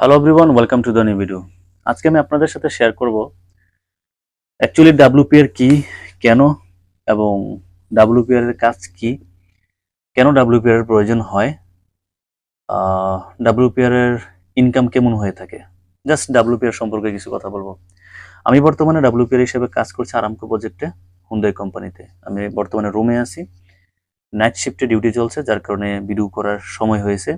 Hello everyone welcome to the new video আজকে আমি আপনাদের সাথে শেয়ার করব অ্যাকচুয়ালি ডাব্লিউপিআর কি, কেন এবং ডাব্লিউপিআর এর কাজ কি, কেন ডাব্লিউপিআর এর প্রয়োজন হয় ডাব্লিউপিআর এর ইনকাম কেমন হয়ে থাকে। জাস্ট ডাব্লিউপিআর সম্পর্কে কিছু কথা বলব। আমি বর্তমানে ডাব্লিউপিআর হিসেবে কাজ করছি আরামকো প্রজেক্টে হুন্দাই কোম্পানিতে আমি বর্তমানে রুমে আছি। নাইট শিফটে ডিউটি চলছে, যার কারণে ভিডিও করার সময় হয়েছে।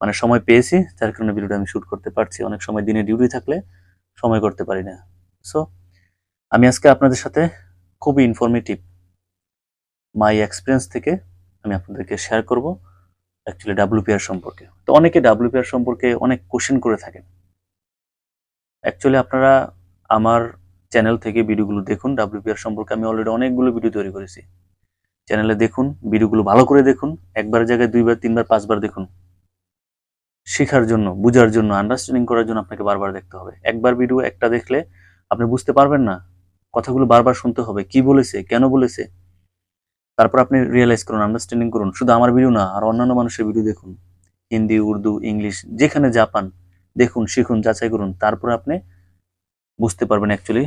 মানে সময় পেয়েছি, যার কারণে ভিডিওটা আমি শুট করতে পারছি। অনেক সময় দিনে ডিউটি থাকলে সময় করতে পারি না। সো আমি আজকে আপনাদের সাথে খুবই ইনফরমেটিভ মাই এক্সপিরিয়েন্স থেকে আমি আপনাদেরকে শেয়ার করব অ্যাকচুয়ালি ডাব্লিউপিআর সম্পর্কে। তো অনেকে ডাব্লিউপিআর সম্পর্কে অনেক কোশ্চেন করে থাকেন। অ্যাকচুয়ালি আপনারা আমার চ্যানেল থেকে ভিডিওগুলো দেখুন। ডাব্লিউপিআর সম্পর্কে আমি অলরেডি অনেকগুলো ভিডিও তৈরি করেছি। চ্যানেলে দেখুন ভিডিওগুলো ভালো করে দেখুন। একবার জায়গায় দুইবার, তিনবার, পাঁচবার দেখুন। শেখার জন্য, বোঝার জন্য আন্ডারস্ট্যান্ডিং করার জন্য আপনাকে বারবার দেখতে হবে। একবার ভিডিও একটা দেখলে আপনি বুঝতে পারবেন না, কথাগুলো বারবার শুনতে হবে, কি বলেছে, কেন বলেছে। তারপর আপনি রিয়েলাইজ করুন আন্ডারস্ট্যান্ডিং করুন, শুধু আমার ভিডিও না, আর অন্যান্য মানুষের ভিডিও দেখুন। হিন্দি, উর্দু, ইংলিশ, যেখানে জাপান, দেখুন, শিখুন, যাচাই করুন, তারপর আপনি বুঝতে পারবেন অ্যাকচুয়ালি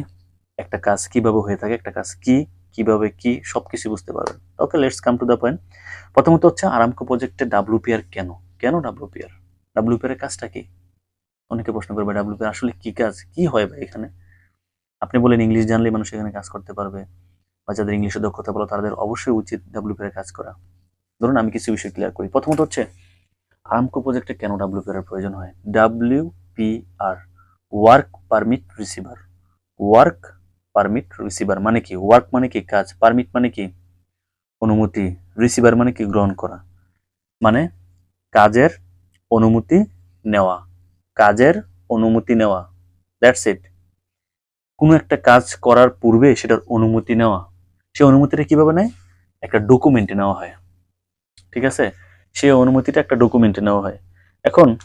একটা কাজ কীভাবে হয়ে থাকে, একটা কাজ কি, কীভাবে কি, সবকিছু বুঝতে পারবেন। Okay let's come to the point প্রথমত হচ্ছে আরামকো প্রজেক্টে ডাব্লিউপিআর কেন? কেন ডাব্লিউপিআর ডাব্লিউপিআর এর কাজটা কি? অনেকে প্রশ্ন করবে ডাব্লিউ ডাব্লিউপিআর আসলে কি কাজ? কি হয় ভাই এখানে? আপনি বলেন ইংলিশ জানলে মানুষ এখানে কাজ করতে পারবে। বা যাদের ইংলিশে দক্ষতা বলো তাদের অবশ্যই উচিত ডাব্লিউপিআর এর কাজ করা। ধরুন আমি কিছু বিষয় ক্লিয়ার করি। প্রথমত হচ্ছে আরামকো প্রজেক্টে কেন ডাব্লিউপিআর এর প্রয়োজন হয়? WPR work permit receiver work permit receiver মানে কি? ওয়ার্ক মানে কি? কাজ। পারমিট মানে কি? অনুমতি। রিসিভার মানে কি? গ্রহণ করা। মানে কাজের অনুমতি নেওয়া। কাজের অনুমতি নেওয়া। দ্যাটস ইট কোনো একটা কাজ করার পূর্বে সেটার অনুমতি নেওয়া। সেই অনুমতিটা কীভাবে নেয়? একটা ডকুমেন্টে নেওয়া হয়। ঠিক আছে? সেই অনুমতিটা একটা ডকুমেন্টে নেওয়া হয়। এখন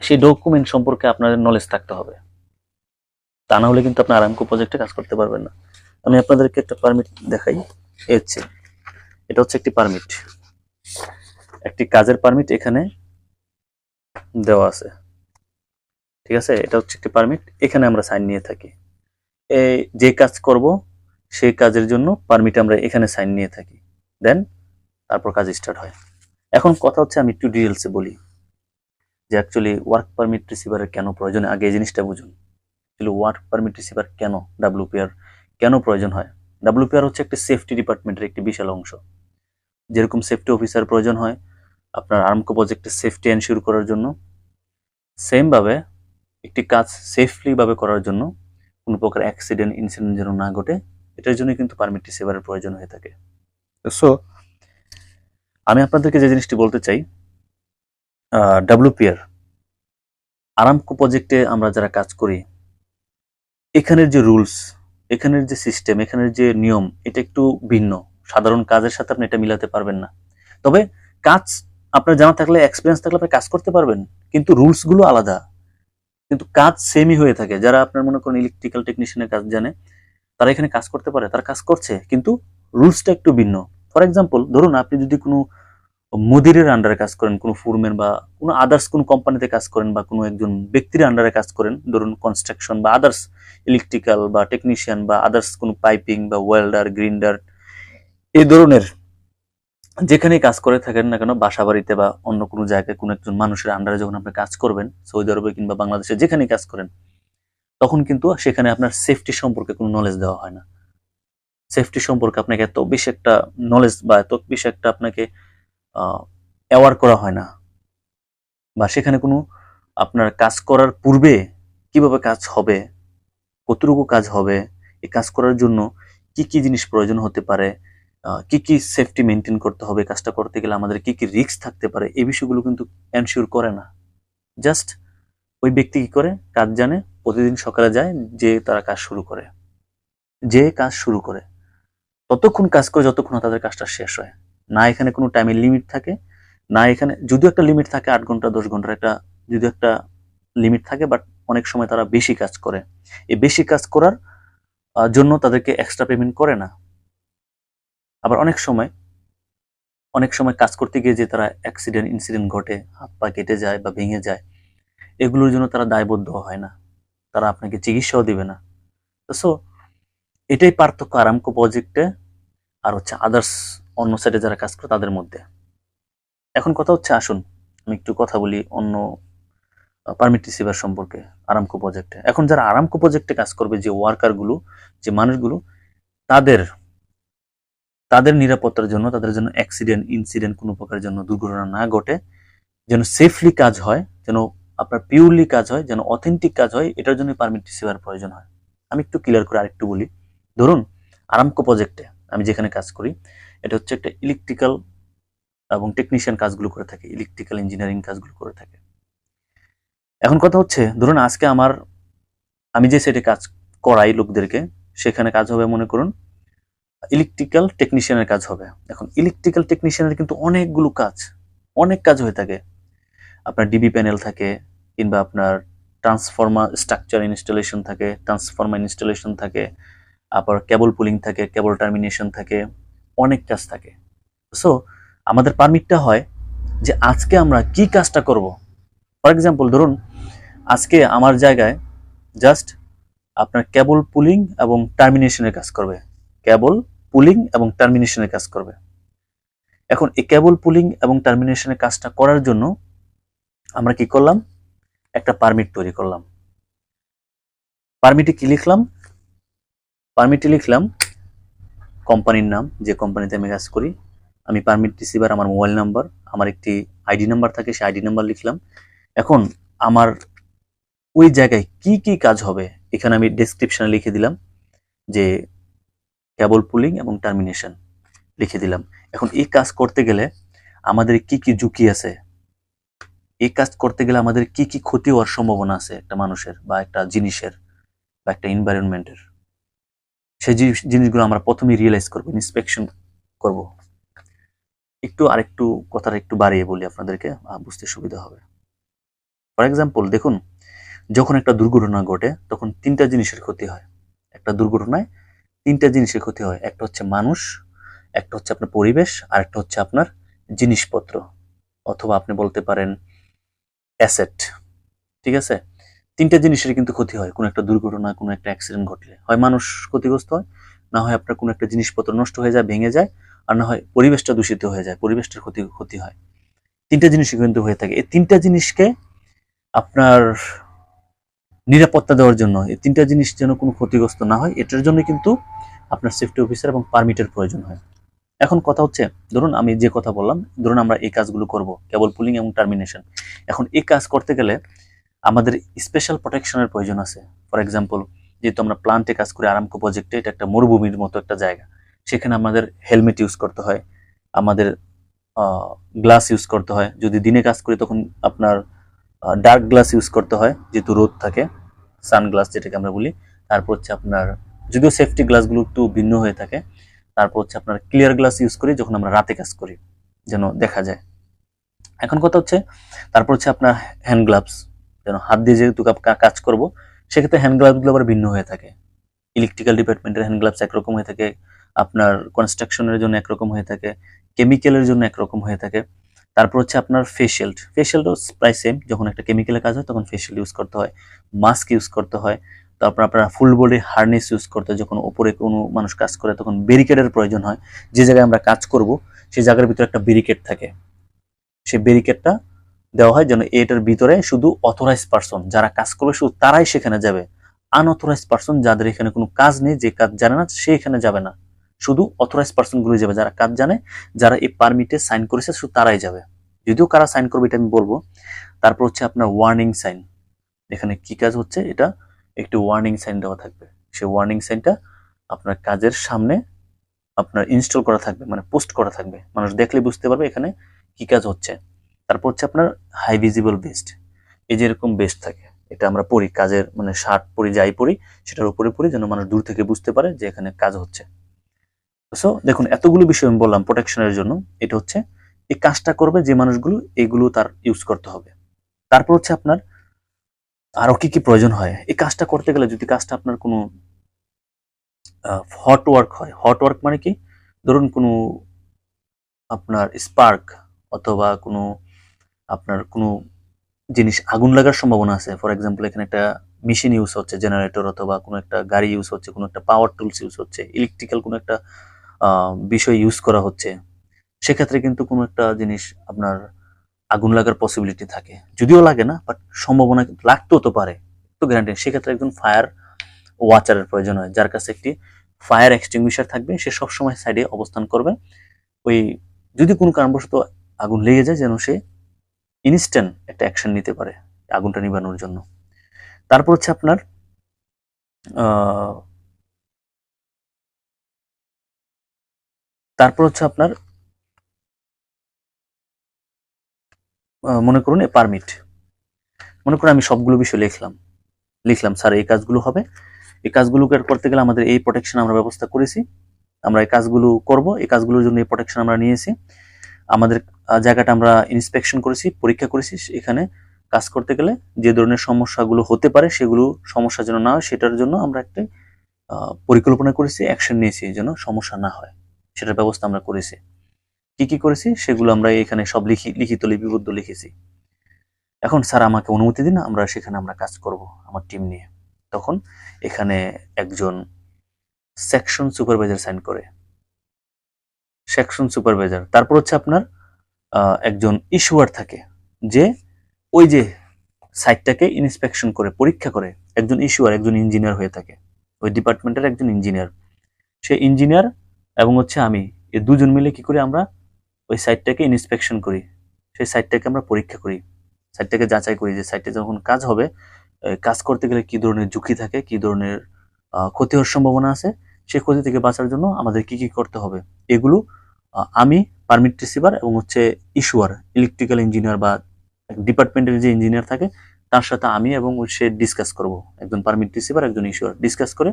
সেই ডকুমেন্ট সম্পর্কে আপনাদের নলেজ থাকতে হবে। তা না হলে কিন্তু আপনার আরামকো প্রজেক্টে কাজ করতে পারবেন না। আমি আপনাদেরকে একটা পারমিট দেখাই। এই হচ্ছে, এটা হচ্ছে একটি পারমিট একটি কাজের পারমিট এখানে দেওয়া আছে। ঠিক আছে? এটা হচ্ছে একটি পারমিট এখানে আমরা সাইন নিয়ে থাকি। এই যে কাজ করব, সেই কাজের জন্য পারমিট আমরা এখানে সাইন নিয়ে থাকি। দেন তারপর কাজ স্টার্ট হয়। এখন কথা হচ্ছে, আমি একটু ডিটেলসে বলি। যে অ্যাকচুয়ালি ওয়ার্ক পারমিট রিসিভারের কেন প্রয়োজন? আগে এই জিনিসটা বুঝুন। অ্যাকচুয়ালি ওয়ার্ক পারমিট রিসিভার কেন ডাব্লিউপিআর কেন প্রয়োজন হয়? ডাব্লিউপিআর হচ্ছে একটি সেফটি ডিপার্টমেন্টের একটি বিশাল অংশ। যেরকম সেফটি অফিসার প্রয়োজন হয় আপনার আর্মকো প্রজেক্টের সেফটি এনশিওর করার জন্য। সেমভাবে একটি কাজ সেফলি ভাবে করার জন্য কোনো প্রকার অ্যাক্সিডেন্ট ইনসিডেন্ট যেন না ঘটে, এটার জন্য কিন্তু পারমিট রিসিভারের প্রয়োজন হয়ে থাকে। সো আমি আপনাদেরকে যে জিনিসটি বলতে চাই ডাব্লিউপিআর আরামকো প্রজেক্টে আমরা যারা কাজ করি, এখানের যে রুলস এখানের যে সিস্টেম এখানের যে নিয়ম, এটা একটু ভিন্ন। সাধারণ কাজের সাথে আপনি এটা মিলাতে পারবেন না। তবে কাজ আপনার জানা থাকলে এক্সপিরিয়েন্স থাকলে আপনি কাজ করতে পারবেন, কিন্তু রুলসগুলো আলাদা। কিন্তু কাজ সেমই হয়ে থাকে। যারা আপনার মনে করেন ইলেকট্রিক্যাল টেকনিশিয়ানের কাজ জানে, তারা এখানে কাজ করতে পারে, তারা কাজ করছে, কিন্তু রুলসটা একটু ভিন্ন। ফর এক্সাম্পল ধরুন আপনি যদি কোনো মুদিরের আন্ডারে কাজ করেন, কোনো ফুরম্যান বা কোনো আদার্স কোনো কোম্পানিতে কাজ করেন বা কোনো একজন ব্যক্তির আন্ডারে কাজ করেন, ধরুন কনস্ট্রাকশন বা আদার্স ইলেকট্রিক্যাল বা টেকনিশিয়ান বা আদার্স কোনো পাইপিং বা ওয়েল্ডার গ্রিন্ডার এই ধরনের যেখানেই কাজ করে থাকেন না কেন বাসা বাড়িতে বা অন্য কোনো জায়গায় কোনো একজন মানুষের আন্ডারে যখন আপনি কাজ করবেন, সৌদি আরবে কিংবা বাংলাদেশে যেখানেই কাজ করেন, তখন কিন্তু সেখানে আপনার সেফটি সম্পর্কে কোনো নলেজ দেওয়া হয় না। সেফটি সম্পর্কে আপনাকে এত বেশি একটা নলেজ বা এত বেশি একটা আপনাকে অ্যাওয়ার করা হয় না। বা সেখানে কোনো আপনার কাজ করার পূর্বে কীভাবে কাজ হবে, কতটুকু কাজ হবে, এই কাজ করার জন্য কি কি জিনিস প্রয়োজন হতে পারে কি কি সেফটি মেনটেন করতে হবে কাজটা করতে গেলে আমাদের কি কি রিস্ক থাকতে পারে, এই বিষয়গুলো কিন্তু এনশিওর করে না। জাস্ট ওই ব্যক্তি কি করে? কাজ জানে, প্রতিদিন সকালে যায়, যে তারা কাজ শুরু করে। যে কাজ শুরু করে। ততক্ষণ কাজ করে যতক্ষণ তাদের কাজটা শেষ হয়। না এখানে কোনো টাইমের লিমিট থাকে, না এখানে, যদিও একটা লিমিট থাকে, আট ঘণ্টা, দশ ঘণ্টার একটা, যদিও একটা লিমিট থাকে বাট অনেক সময় তারা বেশি কাজ করে। এই বেশি কাজ করার জন্য তাদেরকে এক্সট্রা পেমেন্ট করে না। আবার অনেক সময় অনেক সময় কাজ করতে গিয়ে যে তারা অ্যাক্সিডেন্ট ইনসিডেন্ট ঘটে, হাত পা কেটে যায় বা ভেঙে যায়, এগুলোর জন্য তারা দায়বদ্ধ হয় না। তারা আপনাকে চিকিৎসাও দিবে না। তো সো এটাই পার্থক্য আরামকো প্রজেক্টে আর হচ্ছে আদার্স অন্য সাইডে যারা কাজ করে তাদের মধ্যে। এখন কথা হচ্ছে, আসুন, আমি একটু কথা বলি অন্য পারমিট রিসিভার সম্পর্কে আরামকো প্রজেক্টে এখন যারা আরামকো প্রজেক্টে কাজ করবে, যে ওয়ার্কারগুলো যে মানুষগুলো, তাদের তাদের নিরাপত্তার জন্য, তাদের জন্য অ্যাক্সিডেন্ট ইনসিডেন্ট কোনো প্রকারের জন্য দুর্ঘটনা না ঘটে, যেন সেফলি কাজ হয়, যেন আপনার পিওরলি কাজ হয়, যেন অথেন্টিক কাজ হয়, এটার জন্য পারমিট রিসিভার প্রয়োজন হয়। আমি একটু ক্লিয়ার করে আরেকটু বলি। ধরুন আরামকো প্রজেক্টে আমি যেখানে কাজ করি, এটা হচ্ছে একটা ইলেকট্রিক্যাল এবং টেকনিশিয়ান কাজগুলো করে থাকে ইলেকট্রিক্যাল ইঞ্জিনিয়ারিং কাজগুলো করে থাকে। এখন কথা হচ্ছে, ধরুন আজকে আমার, আমি যে সেটে কাজ করাই লোকদেরকে, সেখানে কাজ হবে মনে করুন ইলেকট্রিক্যাল টেকনিশিয়ানের কাজ হবে। এখন ইলেকট্রিক্যাল টেকনিশিয়ানের কিন্তু অনেকগুলো কাজ, অনেক কাজ হয়ে থাকে। আপনার ডিবি প্যানেল থাকে, কিংবা আপনার ট্রান্সফর্মার স্ট্রাকচার ইনস্টলেশন থাকে ট্রান্সফর্মার ইনস্টলেশন থাকে, আবার কেবল পুলিং থাকে কেবল টার্মিনেশন থাকে, অনেক কাজ থাকে। সো আমাদের পারমিটটা হয় যে আজকে আমরা কি কাজটা করব। ফর এক্সাম্পল ধরুন, আজকে আমার জায়গায় জাস্ট আপনার কেবল পুলিং এবং টার্মিনেশনের কাজ করবে। কেবল পুলিং এবং টার্মিনেশনের কাজ করবে। এখন এই কেবল পুলিং এবং টার্মিনেশনের কাজটা করার জন্য আমরা কি করলাম? একটা পারমিট তৈরি করলাম। পারমিটে কি লিখলাম? পারমিটে লিখলাম কোম্পানির নাম, যে কোম্পানিতে আমি কাজ করি। আমি পারমিট রিসিভার আমার মোবাইল নাম্বার আমার একটি আইডি নাম্বার থাকে, সেই আইডি নাম্বার লিখলাম। এখন আমার ওই জায়গায় কি কি কাজ হবে? এখানে আমি ডেসক্রিপশনে লিখে দিলাম যে কেবল পুলিং এবং টার্মিনেশন লিখে দিলাম। এখন এই কাজ করতে গেলে আমাদের কি কি ঝুঁকি আছে? এই কাজ করতে গেলে আমাদের কি কি ক্ষতি হওয়ার সম্ভাবনা আছে একটা মানুষের বা একটা জিনিসের বা একটা এনভায়রনমেন্টের সেই জিনিস- জিনিসগুলো আমরা প্রথমেই রিয়েলাইজ করব ইন্সপেকশন করব। একটু আরেকটু কথাটা একটু বাড়িয়ে বলি আপনাদেরকে বুঝতে সুবিধা হবে। ফর এক্সাম্পল দেখুন, যখন একটা দুর্ঘটনা ঘটে, তখন তিনটা জিনিসের ক্ষতি হয়। একটা দুর্ঘটনায় তিনটা জিনিসের ক্ষতি হয়। একটা হচ্ছে মানুষ, একটা হচ্ছে আপনার পরিবেশ, আর একটা হচ্ছে আপনার জিনিসপত্র, অথবা আপনি বলতে পারেন অ্যাসেট ঠিক আছে? তিনটা জিনিসের কিন্তু ক্ষতি হয়, কোনো একটা দুর্ঘটনা, কোনো একটা অ্যাক্সিডেন্ট ঘটলে। হয় মানুষ ক্ষতিগ্রস্ত হয়, না হয় আপনার কোনো একটা জিনিসপত্র নষ্ট হয়ে যায়, ভেঙে যায়, আর না হয় পরিবেশটা দূষিত হয়ে যায়, পরিবেশটার ক্ষতি ক্ষতি হয়। তিনটা জিনিসই কিন্তু হয়ে থাকে। এই তিনটা জিনিসকে আপনার নিরাপত্তা দেওয়ার জন্য। এই তিনটা জিনিস যেন কোনো ক্ষতিগ্রস্ত না হয়, এটার জন্য কিন্তু আপনার সেফটি অফিসার এবং পারমিটের প্রয়োজন হয়। এখন কথা হচ্ছে, ধরুন আমি যে কথা বললাম, ধরুন আমরা এই কাজগুলো করব, কেবল পুলিং এবং টার্মিনেশন এখন এই কাজ করতে গেলে আমাদের স্পেশাল প্রোটেকশনের প্রয়োজন আছে। ফর এক্সাম্পল যেহেতু আমরা প্লান্টে কাজ করি আরামকো প্রজেক্টে এটা একটা মরুভূমির মতো একটা জায়গা। সেখানে আমাদের হেলমেট ইউজ করতে হয়, আমাদের গ্লাস ইউজ করতে হয়। যদি দিনে কাজ করি, তখন আপনার ডার্ক গ্লাস ইউজ করতে হয়, যেহেতু রোদ থাকে সানগ্লাস যেটাকে আমরা বলি। তারপর হচ্ছে আপনার, যদিও সেফটি গ্লাসগুলো একটু ভিন্ন হয়ে থাকে, তারপর হচ্ছে আপনার ক্লিয়ার গ্লাস ইউজ করি যখন আমরা রাতে কাজ করি, যেন দেখা যায়। এখন কথা হচ্ছে, তারপর হচ্ছে আপনার হ্যান্ড গ্লাভস যেন হাত দিয়ে যেহেতু কাজ করব, সেক্ষেত্রে হ্যান্ড গ্লাভসগুলো আবার ভিন্ন হয়ে থাকে। ইলেকট্রিক্যাল ডিপার্টমেন্টের হ্যান্ড গ্লাভস একরকম হয়ে থাকে, আপনার কনস্ট্রাকশনের জন্য একরকম হয়ে থাকে কেমিক্যালের জন্য একরকম হয়ে থাকে। তারপর হচ্ছে আপনার ফেশিয়াল ফেশিয়ালটাও প্রায় সেম যখন একটা কেমিক্যালের কাজ হয়, তখন ফেশিয়াল ইউজ করতে হয় মাস্ক ইউজ করতে হয়, তারপর আপনার ফুল বডি হার্নেস ইউজ করতে হয়, যখন ওপরে কোনো মানুষ কাজ করে, তখন ব্যারিকেডের প্রয়োজন হয়। যে জায়গায় আমরা কাজ করব, সেই জায়গার ভিতরে একটা ব্যারিকেড থাকে। সেই ব্যারিকেডটা দেওয়া হয় যেন এটার ভিতরে শুধু অথরাইজ পার্সন যারা কাজ করবে শুধু তারাই সেখানে যাবে। আনঅথরাইজ পার্সন যাদের এখানে কোনো কাজ নেই, যে কাজ জানে না, সে এখানে যাবে না। শুধু অথরাইজ পার্সনগুলো যাবে, যারা কাজ জানে, যারা এই পারমিটে সাইন করেছে, শুধু তারাই যাবে। যদিও কারা সাইন করবে এটা আমি বলব, তারপর হচ্ছে আপনার ওয়ার্নিং সাইন এখানে কি কাজ হচ্ছে? এটা একটি ওয়ার্নিং সাইন দেওয়া থাকবে। সেই ওয়ার্নিং সাইনটা আপনার কাজের সামনে আপনার ইনস্টল করা থাকবে মানে পোস্ট করা থাকবে। মানুষ দেখলে বুঝতে পারবে এখানে কি কাজ হচ্ছে। তারপর হচ্ছে আপনার হাই ভিজিবল বেস্ট এই যে এরকম বেস্ট থাকে, এটা আমরা পড়ি, কাজের মানে শার্ট পরি যাই পরি সেটার উপরে পড়ি, যেন মানুষ দূর থেকে বুঝতে পারে যে এখানে কাজ হচ্ছে। সো দেখুন, এতগুলো বিষয় আমি বললাম প্রোটেকশনের জন্য। এটা হচ্ছে, এই কাজটা করবে যে মানুষগুলো, এগুলো তার ইউজ করতে হবে। তারপর হচ্ছে আপনার, আরও কি কি প্রয়োজন হয়? এই কাজটা করতে গেলে যদি কাজটা আপনার কোনো হট ওয়ার্ক হয়। হট ওয়ার্ক মানে কি? ধরুন কোনো আপনার স্পার্ক অথবা কোনো আপনার কোনো জিনিস আগুন লাগার সম্ভাবনা আছে। ফর এক্সাম্পল এখানে একটা মেশিন ইউজ হচ্ছে জেনারেটর অথবা কোনো একটা গাড়ি ইউজ হচ্ছে, কোনো একটা পাওয়ার টুলস ইউজ হচ্ছে ইলেকট্রিক্যাল কোনো একটা বিষয় ইউজ করা হচ্ছে, সেক্ষেত্রে কিন্তু কোনো একটা জিনিস আপনার আগুন লাগার পসিবিলিটি থাকে। যদিও লাগে না বাট সম্ভাবনা লাগতেও তো পারে। তো গ্যারান্টি সেক্ষেত্রে একজন ফায়ার ওয়াচারের প্রয়োজন হয়, যার কাছে একটি ফায়ার এক্সটিংগুইশার থাকবে, সে সবসময় সাইডে অবস্থান করবে। ওই যদি কোনো কারণবশত আগুন লেগে যায়, যেন সে ইনস্ট্যান্ট একটা অ্যাকশন নিতে পারে, আগুনটা নিবানোর জন্য। তারপর হচ্ছে আপনার তারপর হচ্ছে আপনার মনে করুন এ পারমিট মনে করুন আমি সবগুলো বিষয় লিখলাম। লিখলাম, স্যার, এই কাজগুলো হবে। এই কাজগুলোকে করতে গেলে আমাদের এই প্রোটেকশন আমরা ব্যবস্থা করেছি। আমরা এই কাজগুলো করব। এই কাজগুলোর জন্য এই প্রোটেকশন আমরা নিয়েছি। আমাদের জায়গাটা আমরা ইন্সপেকশন করেছি, পরীক্ষা করেছি। এখানে কাজ করতে গেলে যে ধরনের সমস্যাগুলো হতে পারে, সেগুলো সমস্যা যেন না হয়, সেটার জন্য আমরা একটা পরিকল্পনা করেছি অ্যাকশন নিয়েছি যেন সমস্যা না হয়। সেটার ব্যবস্থা আমরা করেছি। কি কি করেছি? সেগুলো আমরা এখানে সব লিখি, লিখিত, লিপিবদ্ধ লিখেছি। এখন স্যার আমাকে অনুমতি দিন, আমরা সেখানে আমরা কাজ করব, আমার টিম নিয়ে। তখন এখানে একজন সেকশন সুপারভাইজার সাইন করে। সেকশন সুপারভাইজার তারপর হচ্ছে আপনার একজন ইস্যুয়ার থাকে, যে ওই যে সাইটটাকে ইন্সপেকশন করে, পরীক্ষা করে, একজন ইস্যুয়ার একজন ইঞ্জিনিয়ার হয়ে থাকে। ওই ডিপার্টমেন্টের একজন ইঞ্জিনিয়ার সে ইঞ্জিনিয়ার এবং হচ্ছে আমি, এই দুজন মিলে কি করি আমরা, ওই সাইটটাকে ইন্সপেকশন করি। সেই সাইটটাকে আমরা পরীক্ষা করি। সাইটটাকে যাচাই করি যে সাইটে যখন কাজ হবে কাজ করতে গেলে কি ধরনের ঝুঁকি থাকে, কি ধরনের ক্ষতি হওয়ার সম্ভাবনা আছে, সেই ক্ষতি থেকে বাঁচার জন্য আমাদের কি কি করতে হবে। এগুলো আমি পারমিট রিসিভার এবং হচ্ছে ইস্যুয়ার ইলেকট্রিক্যাল ইঞ্জিনিয়ার বা ডিপার্টমেন্টের যে ইঞ্জিনিয়ার থাকে, তার সাথে আমি এবং সে ডিসকাস করব। একজন পারমিট রিসিভার একজন ইস্যুয়ার ডিসকাস করে,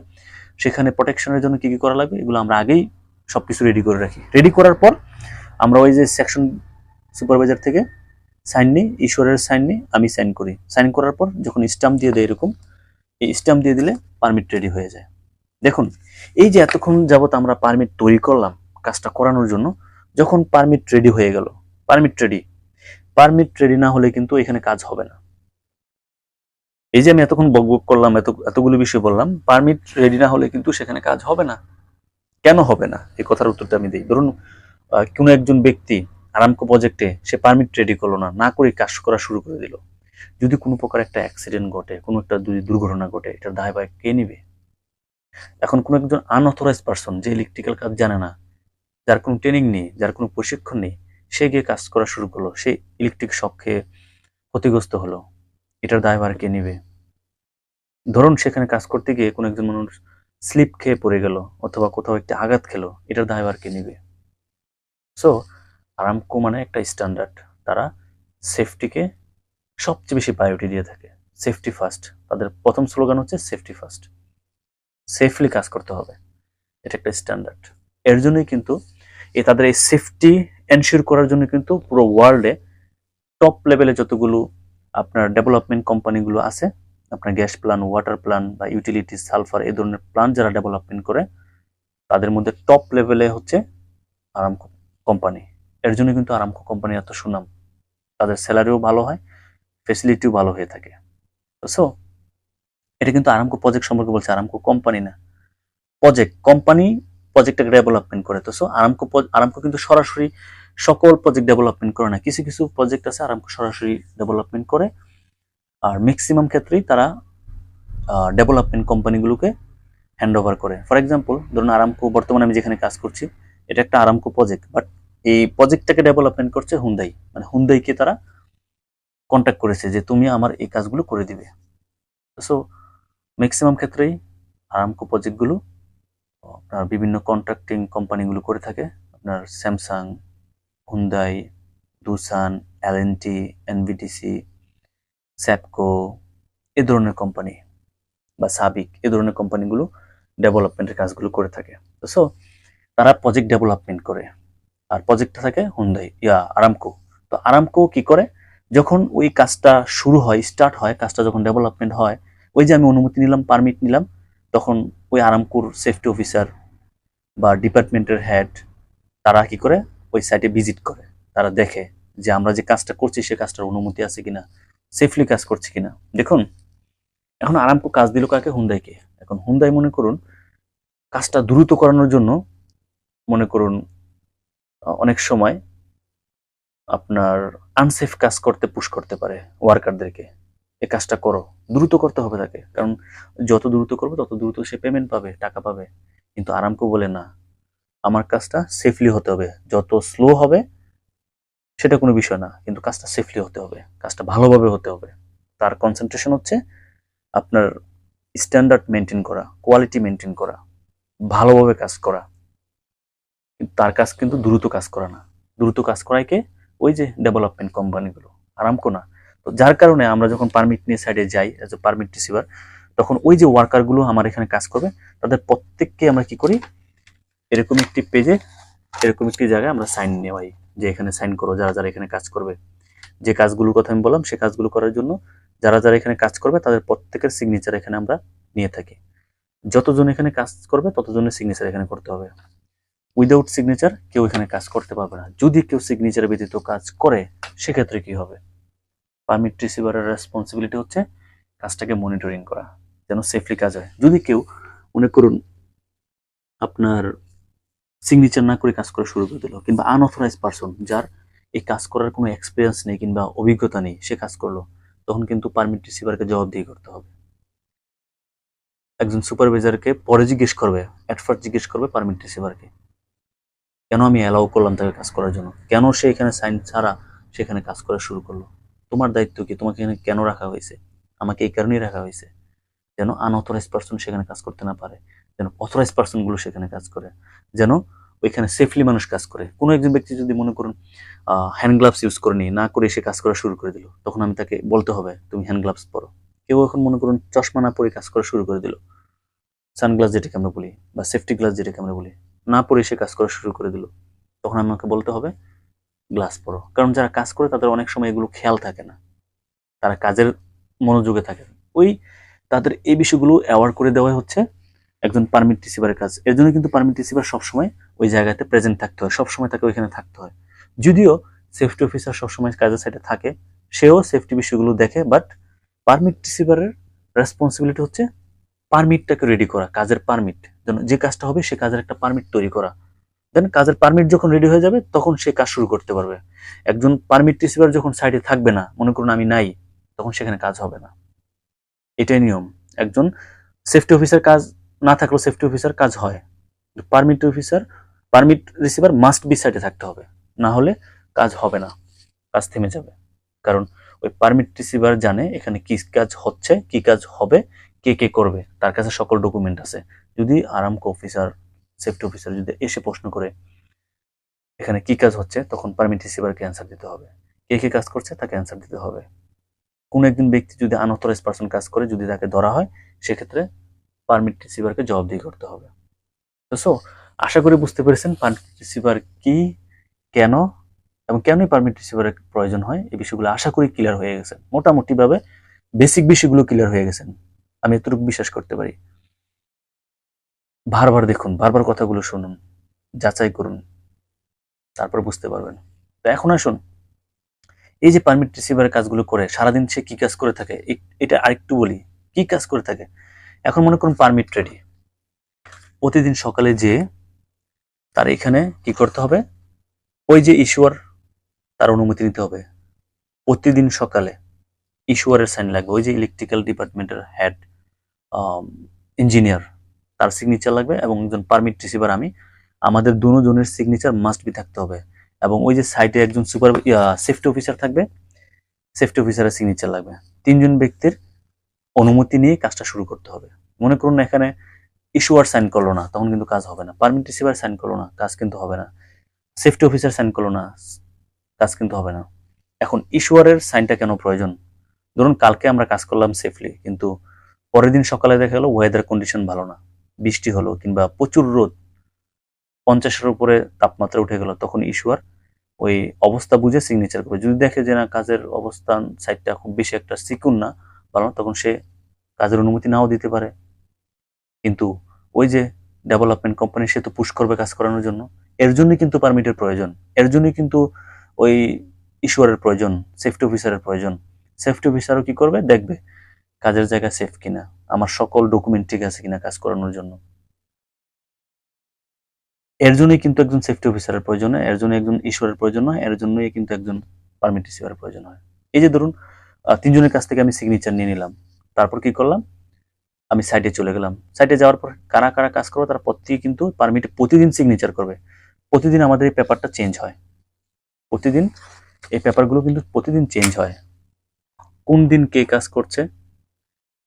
সেখানে প্রোটেকশনের জন্য কি কি করা লাগবে, এগুলো আমরা আগেই সবকিছু রেডি করে রাখি। রেডি করার পর আমরা ওই যে সেকশন সুপারভাইজার থেকে সাইন নিই ঈশ্বরের সাইন নিই, আমি সাইন করি। সাইন করার পর যখন স্টাম্প দিয়ে দেয় এরকম, এই স্টাম্প দিয়ে দিলে পারমিট রেডি হয়ে যায়। দেখুন, এই যে এতক্ষণ যাবত আমরা পারমিট তৈরি করলাম কাজটা করানোর জন্য, যখন পারমিট রেডি হয়ে গেল পারমিট রেডি পারমিট রেডি না হলে কিন্তু এখানে কাজ হবে না। এই যে আমি এতক্ষণ বক বক করলাম, এত এতগুলো বিষয় বললাম পারমিট রেডি না হলে কিন্তু সেখানে কাজ হবে না। কেন হবে না? এই কথার উত্তরটা আমি দিই। ধরুন কোনো একজন ব্যক্তি আরামকো প্রজেক্টে সে পারমিট রেডি করল না না করে কাজ করা শুরু করে দিল। যদি কোনো প্রকার একটা অ্যাক্সিডেন্ট ঘটে, কোনো একটা যদি দুর্ঘটনা ঘটে, এটার দায় ভাই কে নিবে? এখন কোনো একজন আনঅথরাইজ পার্সন যে ইলেকট্রিক্যাল কাজ জানে না, যার কোনো ট্রেনিং নেই, যার কোনো প্রশিক্ষণ নেই, সে গিয়ে কাজ করা শুরু করল, সে ইলেকট্রিক শক খেয়ে ক্ষতিগ্রস্ত হলো, এটার দায়ভার কে নিবে? ধরুন, সেখানে কাজ করতে গিয়ে কোনো একজন মানুষ স্লিপ খেয়ে পড়ে গেল, অথবা কোথাও একটা আঘাত খেলো, এটার দায়ভার কে নিবে। সো আরামকো মানে একটা স্ট্যান্ডার্ড তারা সেফটিকে সবচেয়ে বেশি প্রায়োরিটি দিয়ে থাকে। সেফটি ফার্স্ট তাদের প্রথম স্লোগান হচ্ছে সেফটি ফার্স্ট সেফলি কাজ করতে হবে, এটা একটা স্ট্যান্ডার্ড এর জন্যই কিন্তু এ তাদের এই সেফটি এনশিওর করার জন্য কিন্তু পুরো ওয়ার্ল্ডে টপ লেভেলে যতগুলো আপনার ডেভেলপমেন্ট কোম্পানিগুলো আছে আপনার গ্যাস প্ল্যান ওয়াটার প্ল্যান বা ইউটিলিটি সালফার এই ধরনের প্ল্যান যারা ডেভেলপমেন্ট করে, তাদের মধ্যে টপ লেভেলে হচ্ছে আরামকো কোম্পানি এর জন্য কিন্তু আরামকো কোম্পানির এত সুনাম। তাদের স্যালারিও ভালো হয় ফেসিলিটিও ভালো হয়ে থাকে। সো এটা কিন্তু আরামকো প্রজেক্ট সম্পর্কে বলছে আরামকো কোম্পানি না। প্রজেক্ট কোম্পানি প্রজেক্টটাকে ডেভেলপমেন্ট করে। তো সো আরামকো আরামকো কিন্তু সরাসরি সকল প্রজেক্ট ডেভেলপমেন্ট করে না। কিছু কিছু প্রজেক্ট আছে আরামকো সরাসরি ডেভেলপমেন্ট করে। আর ম্যাক্সিমাম ক্ষেত্রেই তারা ডেভেলপমেন্ট কোম্পানিগুলোকে হ্যান্ড ওভার করে। ফর এক্সাম্পল ধরুন আরামকো বর্তমানে আমি যেখানে কাজ করছি, এটা একটা আরামকো প্রজেক্ট বাট এই প্রজেক্টটাকে ডেভেলপমেন্ট করছে হুন্দাই মানে হুন্দাইকে তারা কন্ট্যাক্ট করেছে যে, তুমি আমার এই কাজগুলো করে দিবে। সো ম্যাক্সিমাম ক্ষেত্রেই আরামকো প্রজেক্টগুলো আপনার বিভিন্ন কন্ট্রাক্টিং কোম্পানিগুলো করে থাকে। আপনার Samsung Hyundai Doosan L N T NBTC Sapco এ ধরনের কোম্পানি বা সাবিক এ ধরনের কোম্পানিগুলো ডেভেলপমেন্টের কাজগুলো করে থাকে। সো তারা প্রজেক্ট ডেভেলপমেন্ট করে। আর প্রজেক্টটা থাকে হুন্দাই ইয়া আরামকো তো আরামকো কি করে? যখন ওই কাজটা শুরু হয় স্টার্ট হয়, কাজটা যখন ডেভেলপমেন্ট হয়, ওই যে আমি অনুমতি নিলাম পারমিট নিলাম, তখন ওই আরামকোর সেফটি অফিসার বা ডিপার্টমেন্টের হেড তারা কি করে? ওই সাইটে ভিজিট করে। তারা দেখে যে আমরা যে কাজটা করছি, সে কাজটার অনুমতি আছে কিনা। সেফলি কাজ করছে কিনা। দেখুন, এখন আরামকো কাজ দিল কাকে? হুন্দাইকে এখন হুন্দাই মনে করুন, কাজটা দ্রুত করানোর জন্য মনে করুন অনেক সময় আপনার আনসেফ কাজ করতে পুশ করতে পারে ওয়ার্কারদেরকে এই কাজটা করো। দ্রুত করতে হবে তাকে। কারণ যত দ্রুত করবে, তত দ্রুত সে পেমেন্ট পাবে, টাকা পাবে। কিন্তু আরামকো বলে না, আমার কাজটা সেফলি হতে হবে। যত স্লো হবে সেটা কোনো বিষয় না, কিন্তু কাজটা সেফলি হতে হবে, কাজটা ভালোভাবে হতে হবে। তার কনসেন্ট্রেশন হচ্ছে আপনার স্ট্যান্ডার্ড মেনটেন করা কোয়ালিটি মেনটেন করা, ভালোভাবে কাজ করা। তার কাজ কিন্তু দ্রুত কাজ করা না। দ্রুত কাজ করায় কে? ওই যে ডেভেলপমেন্ট কোম্পানিগুলো আরামকো না। তো যার কারণে আমরা যখন পারমিট নিয়ে সাইডে যাই এজ এ পারমিট রিসিভার তখন ওই যে ওয়ার্কারগুলো আমার এখানে কাজ করবে, তাদের প্রত্যেককে আমরা কি করি? এরকম একটি পেজে এরকম একটি জায়গায় আমরা সাইন নেওয়াই যে এখানে সাইন করো, যারা যারা এখানে কাজ করবে। যে কাজগুলোর কথা আমি বললাম, সে কাজগুলো করার জন্য যারা যারা এখানে কাজ করবে, তাদের প্রত্যেকের সিগনেচার এখানে আমরা নিয়ে থাকি। যতজন এখানে কাজ করবে, ততজনের সিগনেচার এখানে করতে হবে। উইদাউট সিগনেচার কেউ এখানে কাজ করতে পারবে না। যদি কেউ সিগনেচার ব্যতীত কাজ করে, সেক্ষেত্রে কি হবে? পারমিট রিসিভারের রেসপন্সিবিলিটি হচ্ছে কাজটাকে মনিটরিং করা, যেন সেফলি কাজ হয়। যদি কেউ মনে করুন, আপনার সিগনেচার না করে কাজ করা শুরু করে দিল, কিংবা আনঅথরাইজ পারসন যার এই কাজ করার কোনো এক্সপিরিয়েন্স নেই কিংবা অভিজ্ঞতা নেই, সে কাজ করল, তখন কিন্তু পারমিট রিসিভারকে জবাবদিহি করতে হবে। একজন সুপারভাইজারকে পরে জিজ্ঞেস করবে অ্যাট ফার্স্ট জিজ্ঞেস করবে পারমিট রিসিভারকে কেন আমি অ্যালাউ করলাম তাকে কাজ করার জন্য? কেন সে এখানে সাইন ছাড়া সেখানে কাজ করা শুরু করল? তোমার দায়িত্ব কি? তোমাকে এখানে কেন রাখা হয়েছে? আমাকে এই কারণেই রাখা হয়েছে, যেন আনঅথরাইজ পার্সন সেখানে কাজ করতে না পারে। যেন অথরাইজ পার্সনগুলো সেখানে কাজ করে, যেন ওইখানে সেফলি মানুষ কাজ করে। কোনো একজন ব্যক্তি যদি মনে করুন হ্যান্ড গ্লাভস ইউজ করে করেনি, না করে সে কাজ করা শুরু করে দিল, তখন আমি তাকে বলতে হবে, তুমি হ্যান্ড গ্লাভস পরো। কেউ এখন মনে করুন, চশমা না পরে কাজ করা শুরু করে দিল। সানগ্লাস যেটাকে আমরা বলি, বা সেফটি গ্লাস যেটাকে আমরা বলি, না পরে সে কাজ করা শুরু করে দিল। তখন আমাকে বলতে হবে গ্লাস পরো। কারণ যারা কাজ করে, তাদের অনেক সময় এগুলো খেয়াল থাকে না। তারা কাজের মনোযোগে থাকে ওই তাদের এই বিষয়গুলো অ্যাওয়ার করে দেওয়াই হচ্ছে একজন পারমিট রিসিভারের কাজ। এর জন্য কিন্তু পারমিট রিসিভার সবসময় ওই জায়গাতে প্রেজেন্ট থাকতে হয়, সবসময় তাকে ওইখানে থাকতে হয়। যদিও সেফটি অফিসার সবসময় কাজের সাইডে থাকে, সেও সেফটি বিষয়গুলো দেখে বাট পারমিট রিসিভারের রেসপন্সিবিলিটি হচ্ছে পারমিটটাকে রেডি করা, কাজের পারমিট যেন যে কাজটা হবে, সে কাজের একটা পারমিট তৈরি করা। দেন কাজের পারমিট যখন রেডি হয়ে যাবে, তখন সে কাজ শুরু করতে পারবে। একজন পারমিট রিসিভার যখন সাইডে থাকবে না, মনে করুন আমি নাই, তখন সেখানে কাজ হবে না। এটাই নিয়ম। একজন সেফটি অফিসার কাজ না থাকলেও সেফটি অফিসার কাজ হয়। Permit officer permit receiver must be সাইডে থাকতে হবে। না হলে কাজ হবে না। কাজ থেমে যাবে। কারণ ওই পারমিট রিসিভার জানে এখানে কি কাজ হচ্ছে, কি কাজ হবে, কে কে করবে। তার কাছে সকল ডকুমেন্ট আছে। যদি আরামকো অফিসার সেফটি অফিসার যদি এসে প্রশ্ন করে এখানে কি কাজ হচ্ছে, তখন পারমিট রিসিভারকে অ্যান্সার দিতে হবে। কে কে কাজ করছে, তাকে অ্যান্সার দিতে হবে। কোনো একজন ব্যক্তি যদি আনঅথরাইজ পার্সন কাজ করে, যদি তাকে ধরা হয়, সেক্ষেত্রে পারমিট রিসিভারকে জবাবদিহি করতে হবে। সো আশা করি বুঝতে পেরেছেন পারমিট রিসিভার কি, কেন, এবং কেনই পারমিট রিসিভারের প্রয়োজন হয়, এই বিষয়গুলো আশা করি ক্লিয়ার হয়ে গেছে। মোটামুটি ভাবে বেসিক বিষয়গুলো ক্লিয়ার হয়ে গেছেন আমি এতটুকু বিশ্বাস করতে পারি। বারবার দেখুন, বারবার কথাগুলো শুনুন, যাচাই করুন, তারপর বুঝতে পারবেন। তো এখন আসুন, এই যে পারমিট রিসিভারের কাজগুলো করে, সারাদিন সে কি কাজ করে থাকে এটা আরেকটু বলি, কি কাজ করে থাকে? এখন মনে করুন পারমিট রেডি প্রতিদিন সকালে যে তার এখানে কি করতে হবে? ওই যে ইস্যুয়ার তার অনুমতি নিতে হবে। প্রতিদিন সকালে ইস্যুয়ারের সাইন লাগবে। ওই যে ইলেকট্রিক্যাল ডিপার্টমেন্টের হেড ইঞ্জিনিয়ার তার সিগনেচার লাগবে এবং একজন পারমিট রিসিভার আমি, আমাদের দুজনের সিগনেচার মাস্ট বি থাকতে হবে। এবং ওই যে সাইটে একজন সুপার সেফটি অফিসার থাকবে সেফটি অফিসারের সিগনেচার লাগবে। তিনজন ব্যক্তির অনুমতি নিয়ে কাজটা শুরু করতে হবে। মনে করুন এখানে ইস্যুয়ার সাইন করল না, তখন কিন্তু কাজ হবে না। পারমিট রিসিভার সাইন করল না, কাজ কিন্তু হবে না। সেফটি অফিসার সাইন করল না, কাজ কিন্তু হবে না। এখন ইস্যুয়ারের সাইনটা কেন প্রয়োজন? ধরুন কালকে আমরা কাজ করলাম সেফলি কিন্তু পরের দিন সকালে দেখা গেলো ওয়েদার কন্ডিশন ভালো না। বৃষ্টি হলো কিংবা প্রচুর রোদ, পঞ্চাশের উপরে তাপমাত্রা উঠে গেল, তখন ইস্যুয়ার ওই অবস্থা বুঝে সিগনেচার করবে। যদি দেখে যে না কাজের অবস্থান সাইডটা খুব বেশি একটা সিকুন না ভালো না, তখন সে কাজের অনুমতি নাও দিতে পারে। কিন্তু ওই যে ডেভেলপমেন্ট কোম্পানি সে তো পুশ করবে কাজ করানোর জন্য। এর জন্যই কিন্তু পারমিটের প্রয়োজন। এর জন্যই কিন্তু ওই ইস্যুয়ারের প্রয়োজন সেফটি অফিসারের প্রয়োজন। সেফটি অফিসারও কি করবে? দেখবে কাজের জায়গা সেফ কিনা। আমার সকল ডকুমেন্ট ঠিক আছে কিনা কাজ করানোর জন্য। এর জন্যই কিন্তু একজন সেফটি অফিসারের প্রয়োজন হয় এর জন্য একজন ঈশ্বরের প্রয়োজন হয় এর জন্যই কিন্তু একজন পারমিট রিসিভারের প্রয়োজন হয়। এই যে ধরুন তিনজনের কাছ থেকে আমি সিগনেচার নিয়ে নিলাম। তারপর কি করলাম? আমি সাইটে চলে গেলাম। সাইটে যাওয়ার পর কারা কারা কাজ করব, তারা প্রত্যেকে কিন্তু পারমিটে প্রতিদিন সিগনেচার করবে। প্রতিদিন আমাদের এই পেপারটা চেঞ্জ হয়। প্রতিদিন এই পেপারগুলো কিন্তু প্রতিদিন চেঞ্জ হয়। কোন দিন কে কাজ করছে,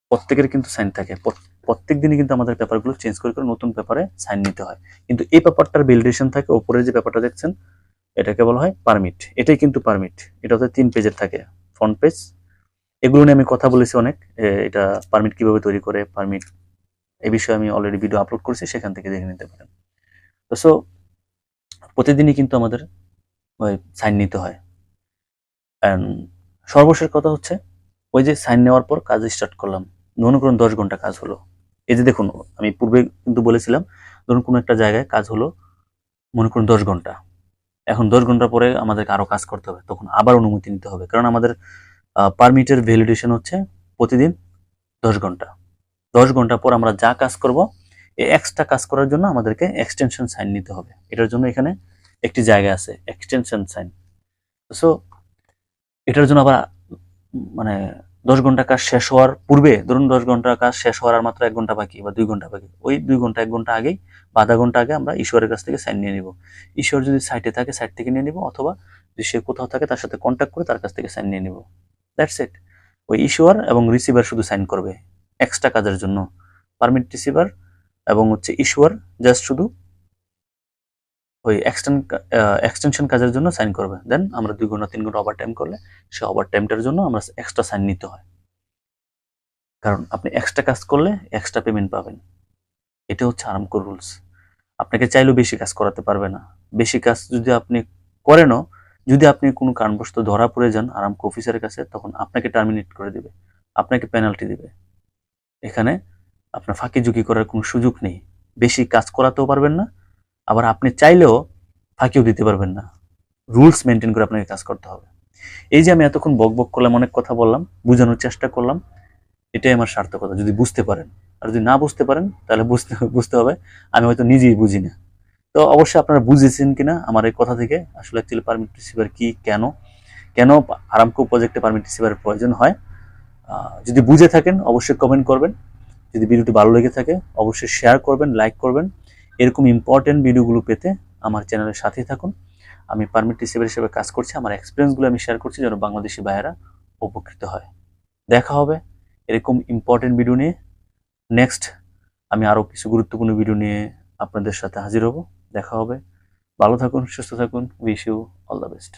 প্রত্যেকের কিন্তু সাইন থাকে। প্রত- প্রত্যেক দিনই কিন্তু আমাদের পেপারগুলো চেঞ্জ করে করে নতুন পেপারে সাইন নিতে হয়। কিন্তু এই পেপারটার ভ্যালিডেশন থাকে ওপরে যে পেপারটা দেখছেন, এটাকে বলা হয় পারমিট এটাই কিন্তু পারমিট এটা হচ্ছে তিন পেজের থাকে। ফ্রন্ট পেজ এগুলো নিয়ে আমি কথা বলেছি অনেক। এটা পারমিট কীভাবে তৈরি করে পারমিট এই বিষয়ে আমি অলরেডি ভিডিও আপলোড করেছি, সেখান থেকে দেখে নিতে পারেন। তো সো প্রতিদিনই কিন্তু আমাদের, ওই সাইন নিতে হয়। And সর্বশেষ কথা হচ্ছে, ওই যে সাইন নেওয়ার পর কাজ স্টার্ট করলাম। মনে করুন দশ ঘণ্টা কাজ হলো। এই যে দেখুন, আমি পূর্বে কিন্তু বলেছিলাম, ধরুন কোনো একটা জায়গায় কাজ হলো, মনে করুন দশ ঘণ্টা। এখন দশ ঘণ্টা পরে আমাদেরকে আরও কাজ করতে হবে, তখন আবার অনুমতি নিতে হবে। কারণ আমাদের পারমিটের ভ্যালিডেশন হচ্ছে প্রতিদিন দশ ঘণ্টা। দশ ঘণ্টা পর আমরা যা কাজ করব এই এক্সট্রা কাজ করার জন্য আমাদেরকে এক্সটেনশন সাইন নিতে হবে। এটার জন্য এখানে একটি জায়গা আছে এক্সটেনশন সাইন সো এটার জন্য আবার মানে দশ ঘণ্টা কাজ শেষ হওয়ার পূর্বে, ধরুন দশ ঘণ্টা কাজ শেষ হওয়ার মাত্র এক ঘণ্টা বাকি বা দুই ঘণ্টা বাকি, ওই দুই ঘণ্টা, এক ঘণ্টা আগেই বা আধা ঘণ্টা আগে আমরা ঈশ্বরের কাছ থেকে সাইন নিয়ে নিব। ঈশ্বর যদি সাইটে থাকে সাইট থেকে নিয়ে নিব অথবা যদি সে কোথাও থাকে তার সাথে কন্ট্যাক্ট করে তার কাছ থেকে সাইন নিয়ে নিব। দ্যাটস ইট ওই ইস্যুয়ার এবং রিসিভার শুধু সাইন করবে। এক্সট্রা কাজের জন্য। পারমিট রিসিভার এবং হচ্ছে ইস্যুয়ার জাস্ট শুধু ওই এক্সটেন এক্সটেনশন কাজের জন্য সাইন করবে। দেন আমরা দুই ঘণ্টা তিন ঘণ্টা ওভার টাইম করলে সে ওভার টাইমটার জন্য আমরা এক্সট্রা সাইন নিতে হয়। কারণ আপনি এক্সট্রা কাজ করলে এক্সট্রা পেমেন্ট পাবেন। এটা হচ্ছে আরামকো রুলস আপনাকে চাইলেও বেশি কাজ করাতে পারবে না। বেশি কাজ যদি আপনি করেনও যদি আপনি কোনো কারণবশত ধরা পড়ে যান আরামকো অফিসারের কাছে, তখন আপনাকে টার্মিনেট করে দিবে। আপনাকে পেনাল্টি দিবে। এখানে আপনার ফাঁকি ঝুঁকি করার কোনো সুযোগ নেই। বেশি কাজ করাতেও পারবেন না, আবার আপনি চাইলেও ফাঁকিও দিতে পারবেন না। রুলস মেনটেন করে আপনাকে কাজ করতে হবে। এই যে আমি এতক্ষণ বক বক করলাম, অনেক কথা বললাম, বোঝানোর চেষ্টা করলাম, এটাই আমার সার্থকতা। যদি বুঝতে পারেন, আর যদি না বুঝতে পারেন, তাহলে বুঝতে বুঝতে হবে, আমি হয়তো নিজেই বুঝি না। তো অবশ্যই আপনারা বুঝেছেন কিনা আমার এই কথা থেকে, আসলে অ্যাকচুয়ালি পারমিট রিসিভার কি, কেন? কেন আরামকো প্রজেক্টে পারমিট রিসিভারের প্রয়োজন হয়? যদি বুঝে থাকেন, অবশ্যই কমেন্ট করবেন। যদি ভিডিওটি ভালো লেগে থাকে, অবশ্যই শেয়ার করবেন লাইক করবেন। এরকম ইম্পর্টেন্ট ভিডিওগুলো পেতে আমার চ্যানেলের সাথেই থাকুন। আমি পারমিট রিসিভার হিসেবে কাজ করছি, আমার এক্সপিরিয়েন্সগুলো আমি শেয়ার করছি যেন বাংলাদেশি ভাইয়েরা উপকৃত হয়। দেখা হবে এরকম ইম্পর্টেন্ট ভিডিও নিয়ে। নেক্সট আমি আরও কিছু গুরুত্বপূর্ণ ভিডিও নিয়ে আপনাদের সাথে হাজির হব। দেখা হবে। ভালো থাকুন সুস্থ থাকুন wish you all the best